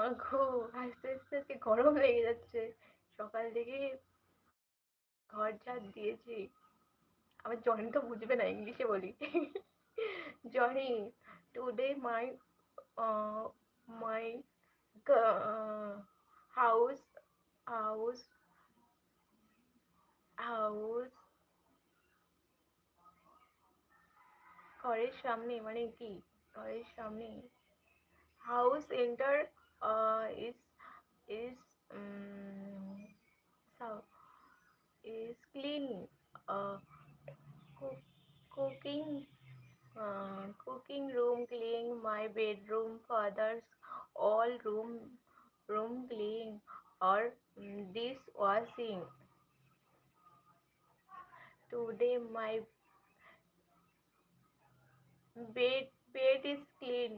মাগো আস্তে আস্তে, আজকে গরম লেগে যাচ্ছে। সকাল থেকে ঘর ঝাড় দিয়েছি। আবার জনি তো বুঝবে না ইংলিশে বলি। Johnny today my my house house house ঘরের সামনে মানে কি? ঘরের সামনে। House enter uh, is is um, so is clean uh, cook, cooking uh, cooking room clean my bedroom father's all room room clean or um, dishwashing today my bed bed is clean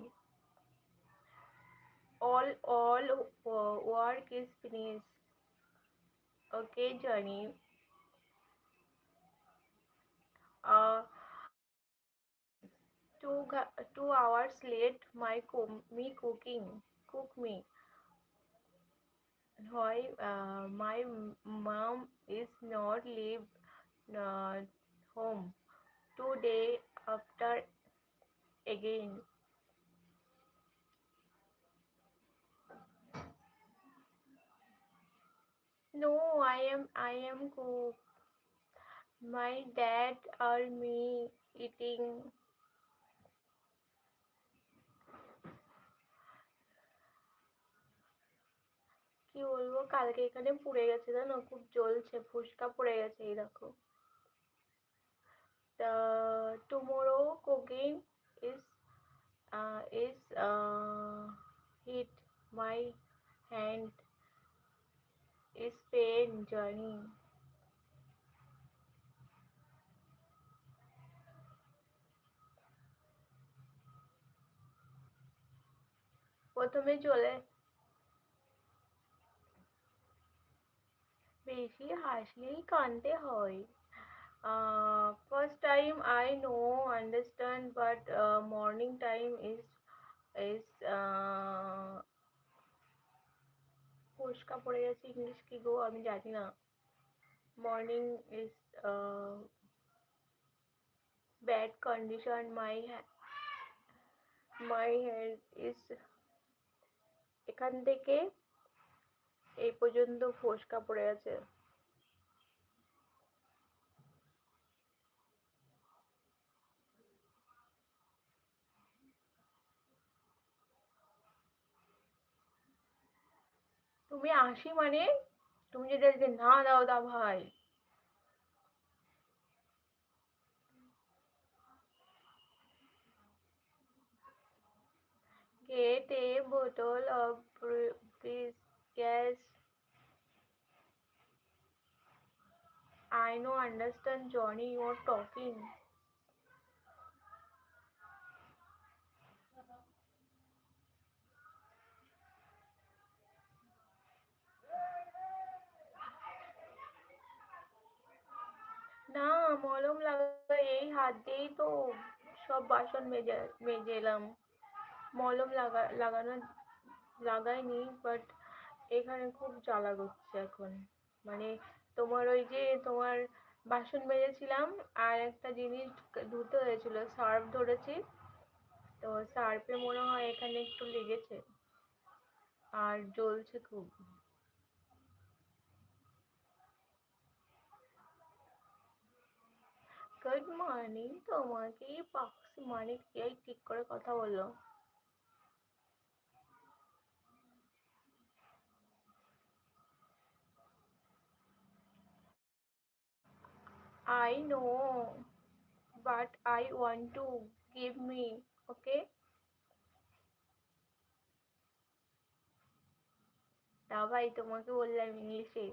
all all uh, work is finished. Okay johnny. Uh two two hours late my co- me cooking cook me. Why uh, my mom is not leave uh, home. Two day after again No, I am I am cook. My dad or me eating. কি বলবো কালকে এখানে পুড়ে গেছে জানো খুব জ্বলছে ফুসকা পড়ে গেছে এই দেখো the tomorrow cooking is uh, is uh, hit my hand is pain journey. প্রথমে চলে বেশি হাসলেই কানতে হয়। First time I know understand but morning time is is ফুসকা পড়ে গেছে ইংলিশ কি গো আমি জানি না। Morning is bad condition my my head is এখান থেকে এই পর্যন্ত ফোসকা পড়ে আছে তুমি আসি মানে তুমি যদি আজকে না দাও দা ভাই of please gas. I no understand Johnny you're talking. না, মলম লাগা এই হাত দিয়েই তো সব বাসন মেজে মেজে এলাম। মলম লাগা, লাগানো, লাগাইনি বাট এখানে খুব জ্বালা করছে এখন। মানে তোমার ওই যে তোমার বাসন মেজেছিলাম, আর একটা জিনিস ধুতে হয়েছিল, সার্ফ ধরেছি। তো সার্ফে মনে হয় এখানে একটু লেগেছে, আর জ্বলছে খুব। গুড মর্নিং তোমাকে পাক্সি মানে কে ঠিক করে কথা বলল। I know, but I want to give me, okay? তা ভাই তোমাকে বললাম ইংলিশে।